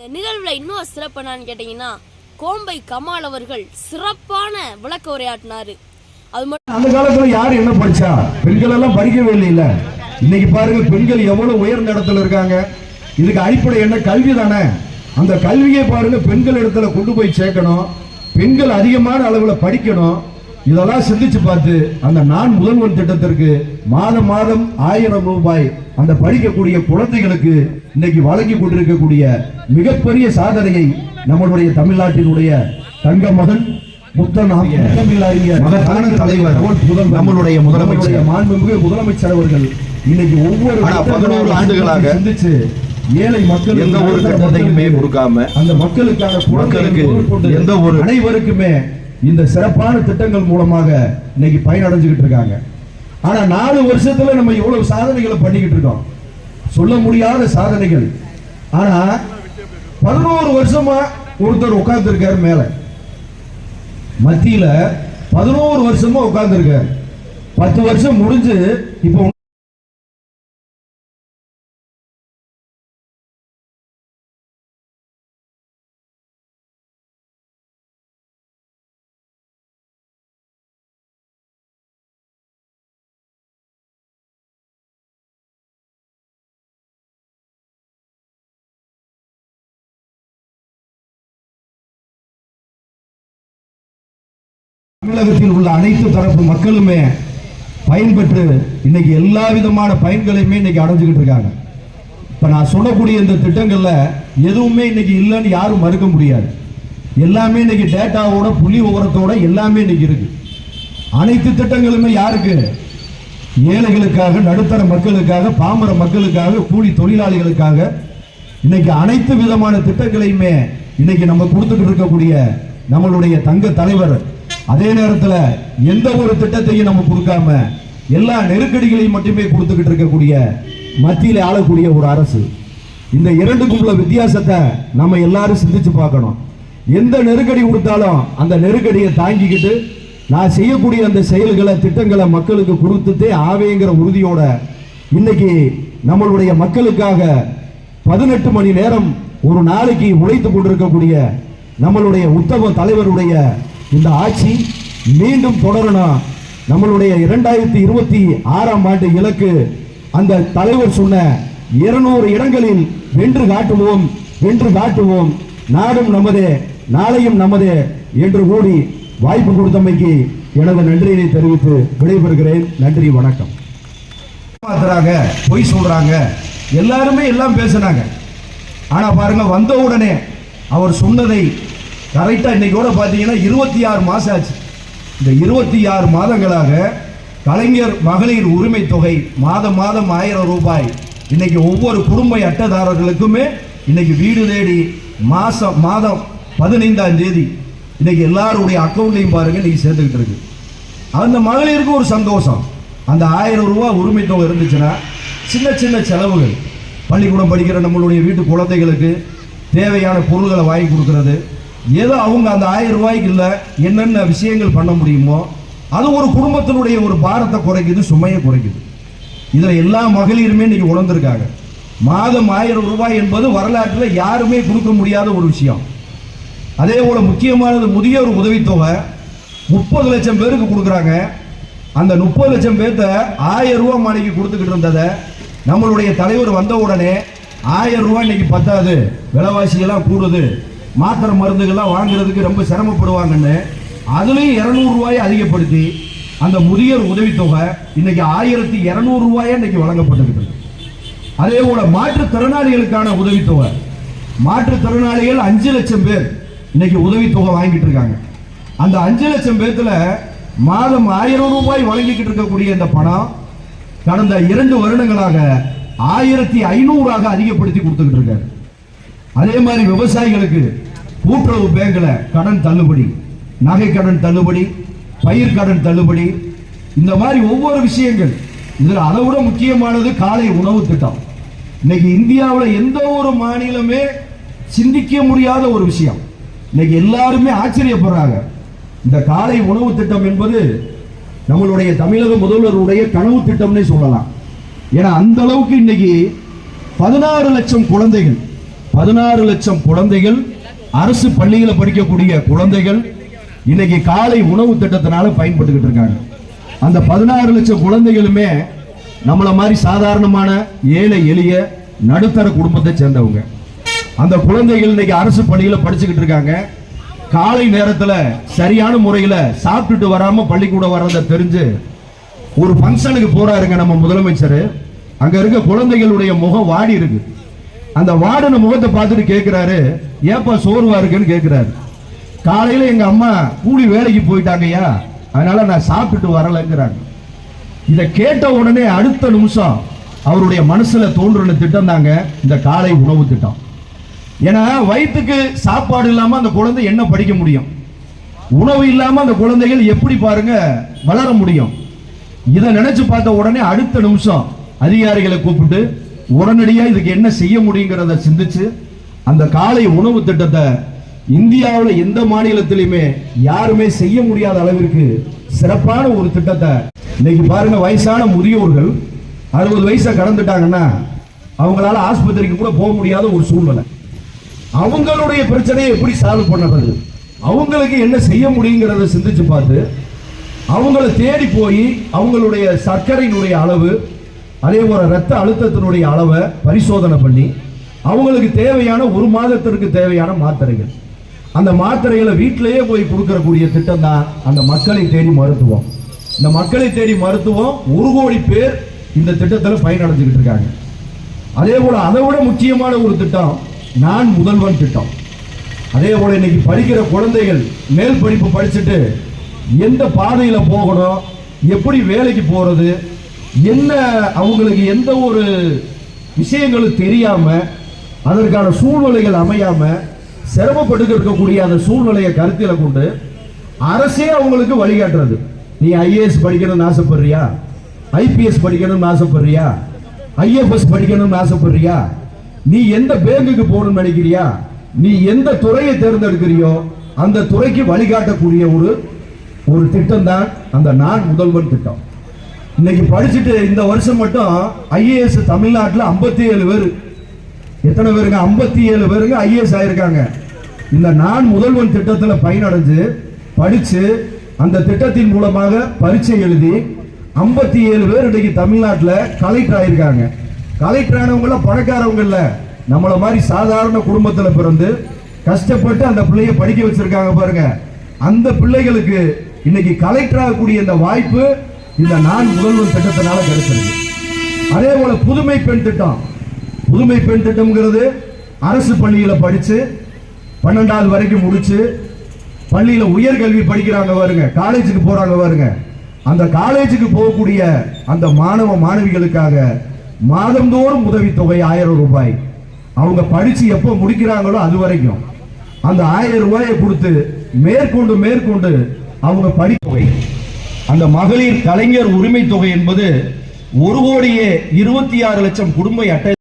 இந்த நிகழ்வுல இன்னும் சிறப்பு என்னன்னு கேட்டீங்கன்னா கோம்பை கமால் அவர்கள் சிறப்பான விளக்க உரையாட்டினாரு அது மட்டும் அந்த காலத்துல யாரு என்ன படிச்சா? பெண்கள் எல்லாம் படிக்கவே இல்லைல்ல. இன்னைக்கு பாருங்க பெண்கள் எவ்வளவு உயர்ந்த இடத்துல இருக்காங்க. இதுக்கு அடிப்படை என்ன? கல்வி தானே. அந்த கல்வியை பாருங்க பெண்கள் இடத்துல கொண்டு போய் சேர்க்கணும். பெண்கள் அதிகமான அளவுல படிக்கணும். இதெல்லாம் சிந்திச்சு பார்த்து அந்த நான் முதல்வன் திட்டத்திற்கு மாதம் மாதம் ஆயிரம் ரூபாய் அந்த படிக்கக்கூடிய குழந்தைகளுக்கு இன்னைக்கு வழங்கி கொண்டிருக்கக்கூடிய மிகப்பெரிய சாதனையை நம்மளுடைய தமிழ்நாட்டினுடைய தங்க மகன் மகத்தான தலைவர் நம்மளுடைய முதலமைச்சர். மாண்புமிகு முதலமைச்சர் அவர்கள் இன்னைக்கு ஒவ்வொரு 11 ஆண்டுகளாக சிந்திச்சு ஏழை மக்கள் எந்த ஒரு திட்டத்தையுமே கொடுக்காம அந்த மக்களுக்கான மக்களுக்கு எந்த ஒரு- அனைவருக்குமே இந்த சிறப்பான திட்டங்கள் மூலமாக இன்னைக்கு பயனடைஞ்சுக்கிட்டு இருக்காங்க. ஆனா நாலு வருஷத்துல நம்ம இவ்வளவு சாதனைகளை பண்ணிக்கிட்டு இருக்கோம். சொல்ல முடியாத சாதனைகள். ஆனா பதினோரு வருஷமா ஒருத்தர் உட்கார்ந்து இருக்காரு மேல. மத்தியில பதினோரு வருஷமா உட்கார்ந்து இருக்காரு பத்து வருஷம் முடிஞ்சு இப்போ தமிழகத்தில் உள்ள அனைத்து தரப்பு மக்களுமே பயன்பெற்று இன்னைக்கு எல்லா விதமான பயன்களையுமே இன்னைக்கு அடைஞ்சுக்கிட்டு இருக்காங்க. இப்போ நான் சொல்லக்கூடிய இந்த திட்டங்களில் எதுவுமே இன்னைக்கு இல்லைன்னு யாரும் மறுக்க முடியாது. எல்லாமே இன்னைக்கு டேட்டாவோட புள்ளி உரத்தோட எல்லாமே இன்னைக்கு இருக்கு. அனைத்து திட்டங்களுமே யாருக்கு? ஏழைகளுக்காக நடுத்தர மக்களுக்காக பாமர மக்களுக்காக கூலி தொழிலாளிகளுக்காக இன்னைக்கு அனைத்து விதமான திட்டங்களையுமே இன்னைக்கு நம்ம கொடுத்துட்டு இருக்கக்கூடிய நம்மளுடைய தங்க தலைவர் அதே நேரத்தில் எந்த ஒரு திட்டத்தையும் நம்ம கொடுக்காம எல்லா நெருக்கடிகளையும் மட்டுமே கொடுத்துக்கிட்டு இருக்கக்கூடிய மத்தியில் ஆளக்கூடிய ஒரு அரசு. இந்த இரண்டுக்கும் உள்ள வித்தியாசத்தை நம்ம எல்லாரும் சிந்திச்சு பார்க்கணும். எந்த நெருக்கடி கொடுத்தாலும் அந்த நெருக்கடியை தாங்கிக்கிட்டு நான் செய்யக்கூடிய அந்த செயல்களை திட்டங்களை மக்களுக்கு கொடுத்துட்டே ஆவேங்கிற உறுதியோட இன்னைக்கு நம்மளுடைய மக்களுக்காக பதினெட்டு மணி நேரம் ஒரு நாளைக்கு உழைத்து கொண்டிருக்கக்கூடிய நம்மளுடைய உத்தம தலைவருடைய இந்த ஆட்சி மீண்டும் தொடரணும் நம்மளுடைய இரண்டாயிரத்தி இருபத்தி ஆறாம் ஆண்டு இலக்கு அந்த தலைவர் சொன்ன இருநூறு இடங்களில் வென்று காட்டுவோம் வென்று காட்டுவோம். நாடும் நமதே நாளையும் நமதே என்று கூடி வாய்ப்பு கொடுத்தமைக்கு எனது நன்றியினை தெரிவித்து விடைபெறுகிறேன். நன்றி வணக்கம். ஏமாத்துறாங்க பொய் சொல்றாங்க. எல்லாருமே எல்லாம் பேசுனாங்க. ஆனா பாருங்க வந்த உடனே அவர் சொன்னதை கரெக்டாக இன்னைக்கு கூட பார்த்தீங்கன்னா இருபத்தி ஆறு மாதம் ஆச்சு. இந்த இருபத்தி ஆறு மாதங்களாக கலைஞர் மகளிர் உரிமை தொகை மாதம் மாதம் ஆயிரம் ரூபாய். இன்னைக்கு ஒவ்வொரு குடும்ப அட்டைதாரர்களுக்குமே இன்னைக்கு வீடு தேடி மாதம் மாதம் பதினைந்தாம் தேதி இன்னைக்கு எல்லாருடைய அக்கௌண்ட்லையும் பாருங்க இன்னைக்கு சேர்த்துக்கிட்டு இருக்கு. அந்த மகளிருக்கு ஒரு சந்தோஷம். அந்த ஆயிரம் ரூபா உரிமை தொகை இருந்துச்சுன்னா சின்ன சின்ன செலவுகள். பள்ளிக்கூடம் படிக்கிற நம்மளுடைய வீட்டு குழந்தைகளுக்கு தேவையான பொருள்களை வாங்கி கொடுக்கறது. ஏதோ அவங்க அந்த ஆயிரம் ரூபாய்க்கு இல்லை என்னென்ன விஷயங்கள் பண்ண முடியுமோ அது ஒரு குடும்பத்தினுடைய ஒரு பாரத்தை குறைக்குது சுமையை குறைக்குது. இதில் எல்லா மகளிருமே இன்னைக்கு உணர்ந்திருக்காங்க. மாதம் ஆயிரம் ரூபாய் என்பது வரலாற்றில் யாருமே கொடுக்க முடியாத ஒரு விஷயம். அதே போல முக்கியமானது முதியோர் உதவித்தொகை. முப்பது லட்சம் பேருக்கு கொடுக்குறாங்க. அந்த முப்பது லட்சம் பேர்த்த ஆயிரம் ரூபா மாணிக்கு கொடுத்துக்கிட்டு இருந்ததை நம்மளுடைய தலைவர் வந்த உடனே ஆயிரம் ரூபாய் இன்னைக்கு பத்தாது. விலைவாசியெல்லாம் கூடுது. மாத்திரை மருந்துகள்லாம் வாங்குறதுக்கு ரொம்ப சிரமப்படுவாங்கன்னு அதுலேயும் இரநூறு ரூபாயை அதிகப்படுத்தி அந்த முதியோர் உதவித்தொகை இன்னைக்கு ஆயிரத்தி இரநூறு ரூபாயா இன்னைக்கு வழங்கப்பட்டுக்கிட்டு அதே போல மாற்றுத்திறனாளிகளுக்கான உதவித்தொகை. மாற்றுத்திறனாளிகள் அஞ்சு லட்சம் பேர் இன்னைக்கு உதவித்தொகை வாங்கிட்டு இருக்காங்க. அந்த அஞ்சு லட்சம் பேர்த்துல மாதம் ஆயிரம் ரூபாய் வழங்கிக்கிட்டு இருக்கக்கூடிய இந்த பணம் கடந்த இரண்டு வருடங்களாக ஆயிரத்தி ஐநூறாக அதிகப்படுத்தி கொடுத்துக்கிட்டு இருக்காரு. அதே மாதிரி விவசாயிகளுக்கு கூட்டுறவு பேங்கில் கடன் தள்ளுபடி நகை கடன் தள்ளுபடி பயிர் கடன் தள்ளுபடி இந்த மாதிரி ஒவ்வொரு விஷயங்கள். இதில் அதை விட முக்கியமானது காலை உணவு திட்டம். இன்னைக்கு இந்தியாவில் எந்த ஒரு மாநிலமே சிந்திக்க முடியாத ஒரு விஷயம். இன்னைக்கு எல்லாருமே ஆச்சரியப்படுறாங்க. இந்த காலை உணவு திட்டம் என்பது நம்மளுடைய தமிழக முதல்வருடைய கனவு திட்டம்னே சொல்லலாம். ஏன்னா அந்த அளவுக்கு இன்னைக்கு பதினாறு லட்சம் குழந்தைகள் பதினாறு லட்சம் குழந்தைகள் அரசு பள்ளிகளை படிக்கக்கூடிய குழந்தைகள் இன்னைக்கு காலை உணவு திட்டத்தினால பயன்பட்டுக்கிட்டு இருக்காங்க. அந்த பதினாறு லட்சம் குழந்தைகளுமே நம்மளை மாதிரி சாதாரணமான ஏழை எளிய நடுத்தர குடும்பத்தை சேர்ந்தவங்க. அந்த குழந்தைகள் இன்னைக்கு அரசு பள்ளியில் படிச்சுக்கிட்டு இருக்காங்க. காலை நேரத்தில் சரியான முறையில் சாப்பிட்டுட்டு வராமல் பள்ளிக்கூடம் வர்றத தெரிஞ்சு ஒரு ஃபங்க்ஷனுக்கு போறாருங்க நம்ம முதலமைச்சர். அங்கே இருக்க குழந்தைகளுடைய முகம் வாடி இருக்குது அந்த வார்டன் முகத்தை பார்த்துட்டு கேட்கிறாரு ஏப்பா சோர்வா இருக்குன்னு கேட்கிறாரு காலையில எங்க அம்மா கூலி வேலைக்கு போயிட்டாங்கய்யா அதனால நான் சாப்பிட்டுட்டு வரலைங்கிறாங்க. இதை கேட்ட உடனே அடுத்த நிமிஷம் அவருடைய மனசுல தோன்றுன திட்டம் தாங்க இந்த காலை உணவு திட்டம். ஏன்னா வயிற்றுக்கு சாப்பாடு இல்லாம அந்த குழந்தை என்ன படிக்க முடியும்? உணவு இல்லாம அந்த குழந்தைகள் எப்படி பாருங்க வளர முடியும்? இதை நினைச்சு பார்த்த உடனே அடுத்த நிமிஷம் அதிகாரிகளை கூப்பிட்டு உடனடியா இதுக்கு என்ன செய்ய முடியுங்கிறத சிந்திச்சு அந்த காலை உணவு திட்டத்தை இந்தியாவில் எந்த மாநிலத்திலையுமே யாருமே செய்ய முடியாத அளவிற்கு சிறப்பான ஒரு திட்டத்தை இன்னைக்கு பாருங்க வயசான முதியோர்கள் அறுபது வயசை கடந்துட்டாங்கன்னா அவங்களால ஆஸ்பத்திரிக்கு கூட போக முடியாத ஒரு சூழ்நிலை. அவங்களுடைய பிரச்சனையை எப்படி சால்வ் பண்ணுறது அவங்களுக்கு என்ன செய்ய முடியுங்கிறத சிந்திச்சு பார்த்து அவங்கள தேடி போய் அவங்களுடைய சர்க்கரையினுடைய அளவு அதே போல ரத்த அழுத்தத்தினுடைய அளவை பரிசோதனை பண்ணி அவங்களுக்கு தேவையான ஒரு மாதத்திற்கு தேவையான மாத்திரைகள். அந்த மாத்திரைகளை வீட்டிலேயே போய் கொடுக்கறக்கூடிய திட்டம் தான் அந்த மக்களை தேடி மருத்துவம். இந்த மக்களை தேடி மருத்துவம் ஒரு கோடி பேர் இந்த திட்டத்தில் பயனடைஞ்சுக்கிட்டு இருக்காங்க. அதே போல அதை விட முக்கியமான ஒரு திட்டம் நான் முதல்வன் திட்டம். அதே போல இன்னைக்கு படிக்கிற குழந்தைகள் மேல் படிப்பு படிச்சுட்டு எந்த பாதையில் போகணும் எப்படி வேலைக்கு போகிறது என்ன அவங்களுக்கு எந்த ஒரு விஷயங்களும் தெரியாம அதற்கான சூழ்நிலைகள் அமையாம சிரமப்பட்டு இருக்கக்கூடிய அந்த சூழ்நிலையை கருத்தில் கொண்டு அரசே அவங்களுக்கு வழிகாட்டுறது. நீ ஐஏஎஸ் படிக்கணும்னு ஆசைப்படுறியா? ஐபிஎஸ் படிக்கணும்னு ஆசைப்படுறியா? ஐஎஃப்எஸ் படிக்கணும்னு ஆசைப்படுறியா? நீ எந்த பேங்குக்கு போகணும்னு நினைக்கிறியா? நீ எந்த துறையை தேர்ந்தெடுக்கிறியோ அந்த துறைக்கு வழிகாட்டக்கூடிய ஒரு ஒரு திட்டம் தான் அந்த நான் முதல்வன் திட்டம். இன்னைக்கு படிச்சுட்டு இந்த வருஷம் மட்டும் ஐஏஎஸ் தமிழ்நாட்டில் ஐம்பத்தி ஏழு பேர். எத்தனை பேருங்க? ஐம்பத்தி ஏழு பேருங்க ஐஏஎஸ் ஆயிருக்காங்க. இந்த நான் முதல்வன் திட்டத்தில் பயனடைஞ்சு படிச்சு அந்த திட்டத்தின் மூலமாக பரீட்சை எழுதி ஐம்பத்தி ஏழு பேர் இன்னைக்கு தமிழ்நாட்டில் கலெக்டர் ஆயிருக்காங்க. கலெக்டர் ஆனவங்கள பணக்காரவங்க இல்லை. நம்மள மாதிரி சாதாரண குடும்பத்தில் பிறந்து கஷ்டப்பட்டு அந்த பிள்ளைய படிக்க வச்சிருக்காங்க பாருங்க. அந்த பிள்ளைகளுக்கு இன்னைக்கு கலெக்டர் ஆகக்கூடிய இந்த வாய்ப்பு இந்த நான் முதல்வர் திட்டத்தினால கிடைச்சிருக்கு அதே போல புதுமை பெண் திட்டம். புதுமை பெண் திட்டம்ங்கிறது அரசு பள்ளியில் படித்து பன்னெண்டாவது வரைக்கும் முடிச்சு பள்ளியில் உயர்கல்வி படிக்கிறாங்க வருங்க காலேஜுக்கு போறாங்க வருங்க அந்த காலேஜுக்கு போகக்கூடிய அந்த மாணவ மாணவிகளுக்காக மாதந்தோறும் உதவித்தொகை ஆயிரம் ரூபாய். அவங்க படிச்சு எப்போ முடிக்கிறாங்களோ அது வரைக்கும். அந்த ஆயிரம் ரூபாயை கொடுத்து மேற்கொண்டு மேற்கொண்டு அவங்க படித்தொகை அந்த மகளிர் கலைஞர் உரிமை தொகை என்பது ஒரு கோடியே இருபத்தி ஆறு லட்சம் குடும்ப அட்டை